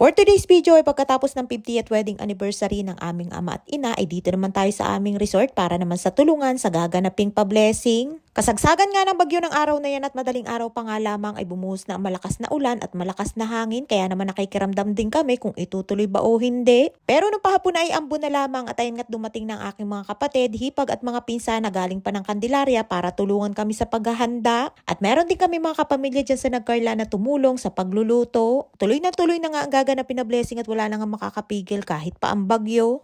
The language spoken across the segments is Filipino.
For today's video ay pagkatapos ng 50th wedding anniversary ng aming ama at ina ay dito naman tayo sa aming resort para naman sa tulungan sa gaganaping pa-blessing. Kasagsagan nga ng bagyo ng araw na yan at madaling araw pa nga lamang ay bumuhos na malakas na ulan at malakas na hangin kaya naman nakikiramdam din kami kung itutuloy ba o hindi. Pero nung pahapon ay ambon na lamang at ayun nga't dumating ng aking mga kapatid, hipag at mga pinsan na galing pa ng Candelaria para tulungan kami sa paghahanda. At meron din kami mga kapamilya dyan sa Nagcarla na tumulong sa pagluluto. Tuloy na tuloy na nga ang gaganapin na blessing at wala na nga makakapigil kahit pa ang bagyo.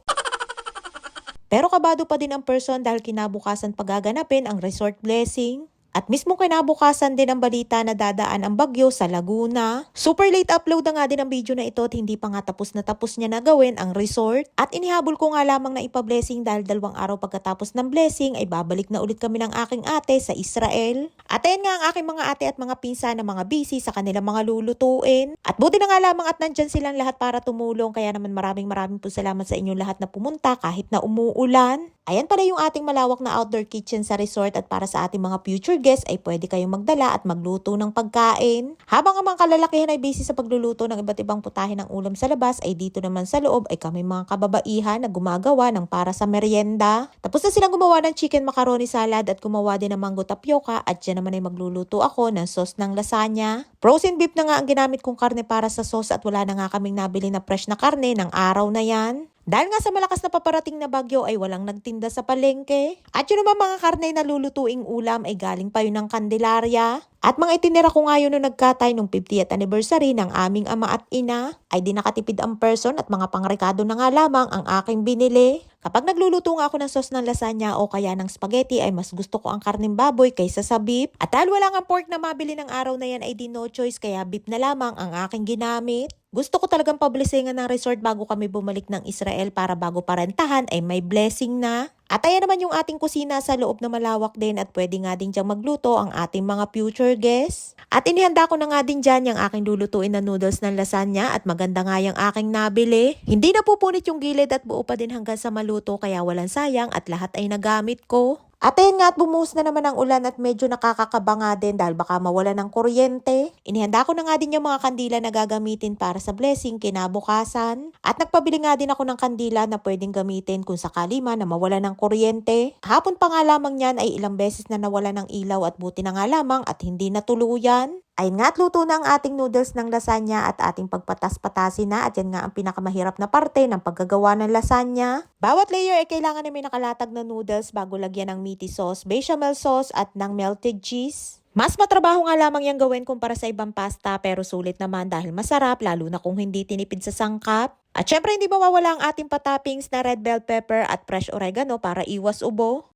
Pero kabado pa din ang person dahil kinabukasan pagaganapin ang resort blessing. At mismo kinabukasan din ang balita na dadaan ang bagyo sa Laguna. Super late upload na nga din ang video na ito at hindi pa nga tapos na tapos niya na gawin ang resort. At inihabol ko nga lamang na ipa-blessing dahil dalawang araw pagkatapos ng blessing ay babalik na ulit kami ng aking ate sa Israel. At ayan nga ang aking mga ate at mga pinsan na mga busy sa kanilang mga lulutuin. At buti na nga lamang at nandyan silang lahat para tumulong kaya naman maraming maraming po salamat sa inyong lahat na pumunta kahit na umuulan. Ayan pala yung ating malawak na outdoor kitchen sa resort at para sa ating mga future guests ay pwede kayong magdala at magluto ng pagkain. Habang ang mga kalalakihan ay busy sa pagluluto ng iba't ibang putahe ng ulam sa labas ay dito naman sa loob ay kami mga kababaihan na gumagawa ng para sa merienda. Tapos na silang gumawa ng chicken macaroni salad at gumawa din ng mango tapioca at dyan naman ay magluluto ako ng sauce ng lasagna. Frozen beef na nga ang ginamit kong karne para sa sauce at wala na nga kaming nabili na fresh na karne ng araw na yan. Dahil nga sa malakas na paparating na bagyo ay walang nagtinda sa palengke. At yun naman mga karne na lulutuing ulam ay galing pa yun ng Candelaria. At mga itinira ko nga yun nung nagkatay nung 50th anniversary ng aming ama at ina ay di nakatipid ang person at mga pangrekado na nga lamang ang aking binili. Kapag nagluluto nga ako ng sauce ng lasagna o kaya ng spaghetti ay mas gusto ko ang karning baboy kaysa sa beef. At dahil wala nga pork na mabili ng araw na yan ay di no choice kaya beef na lamang ang aking ginamit. Gusto ko talagang pablisingan ng resort bago kami bumalik ng Israel para bago parentahan ay may blessing na. At ayan naman yung ating kusina sa loob na malawak din at pwede nga din diyang magluto ang ating mga future guests. At inihanda ko na nga din dyan yung aking lulutuin na noodles ng lasagna at maganda nga yung aking nabili. Hindi na pupunit yung gilid at buo pa din hanggang sa maluto kaya walang sayang at lahat ay nagamit ko. At ayun nga at bumuhos na naman ang ulan at medyo nakakakaba nga din dahil baka mawala ng kuryente. Inihanda ko na nga din yung mga kandila na gagamitin para sa blessing kinabukasan. At nagpabili nga din ako ng kandila na pwedeng gamitin kung sakali man na mawala ng kuryente. Hapon pa nga lamang yan ay ilang beses na nawala ng ilaw at buti na nga lamang at hindi natuluyan. Ayun nga at luto na ang ating noodles ng lasagna at ating pagpatas-patasin na at yan nga ang pinakamahirap na parte ng paggagawa ng lasagna. Bawat layer ay kailangan na may nakalatag na noodles bago lagyan ng meaty sauce, bechamel sauce at ng melted cheese. Mas matrabaho nga lamang yung gawin kumpara sa ibang pasta pero sulit naman dahil masarap lalo na kung hindi tinipid sa sangkap. At syempre hindi mawawala ang ating patoppings na red bell pepper at fresh oregano para iwas ubo.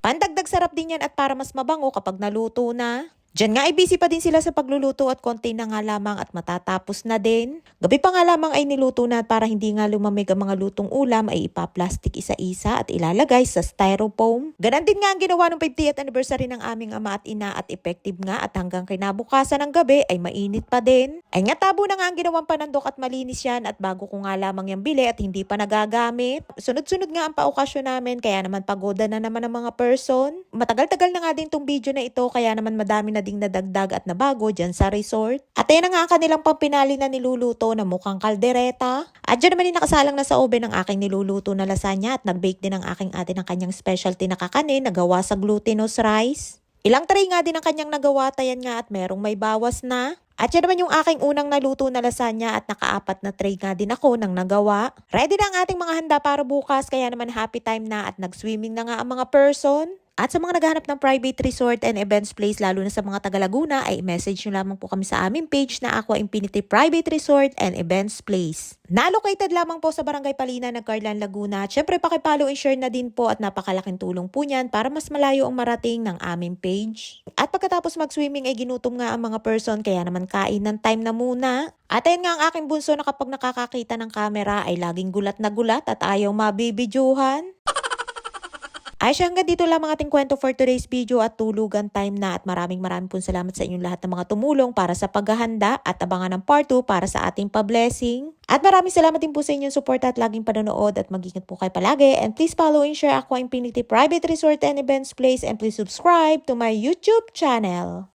Pandagdag sarap din yan at para mas mabango kapag naluto na. Diyan nga ay busy pa din sila sa pagluluto at konti na nga lamang at matatapos na din. Gabi pa nga lamang ay niluto na at para hindi nga lumamig ang mga lutong ulam ay ipa-plastic isa-isa at ilalagay sa styrofoam. Ganon din nga ang ginawa ng 50th anniversary ng aming ama at ina at effective nga at hanggang kinabukasan ng gabi ay mainit pa din. Ay nga tabo na nga ang ginawang panandok at malinis yan at bago ko nga lamang yung bili at hindi pa nagagamit. Sunod-sunod nga ang paokasyon namin kaya naman pagoda na naman ang mga person. Matagal-tagal na nga din tong video na ito kaya naman madami na ding nadagdag at nabago dyan sa resort. At ayan na nga ang kanilang pampinali na niluluto na mukhang kaldereta. At dyan naman yung nakasalang na sa oven ang aking niluluto na lasagna at nag-bake din ang aking ate ng kanyang specialty na kakanin na gawa sa glutinous rice. Ilang tray nga din ang kanyang nagawa, tayan nga at merong may bawas na. At yan naman yung aking unang naluto na lasagna at nakaapat na tray nga din ako nang nagawa. Ready na ang ating mga handa para bukas kaya naman happy time na at nag-swimming na nga ang mga person. At sa mga naghahanap ng private resort and events place lalo na sa mga taga Laguna ay message nyo lamang po kami sa aming page na Aqua Infinity Private Resort and Events Place. Na-located lamang po sa Barangay Palina ng Carlan, Laguna. At syempre pakipollow and share na din po at napakalaking tulong po niyan para mas malayo ang marating ng aming page. At pagkatapos mag-swimming ay ginutom nga ang mga person kaya naman kain ng time na muna. At ayun nga ang aking bunso na kapag nakakakita ng camera ay laging gulat na gulat at ayaw mabibidyuhan. Ay siya hanggang dito lang ang ating kwento for today's video at tulugan time na at maraming maraming pong salamat sa inyong lahat ng mga tumulong para sa paghahanda at abangan ng part 2 para sa ating pa-blessing. At maraming salamat din po sa inyong support at laging panonood at mag-ingat po kayo palagi and please follow and share Aqua Infinity Private Resort and Events Place and please subscribe to my YouTube channel.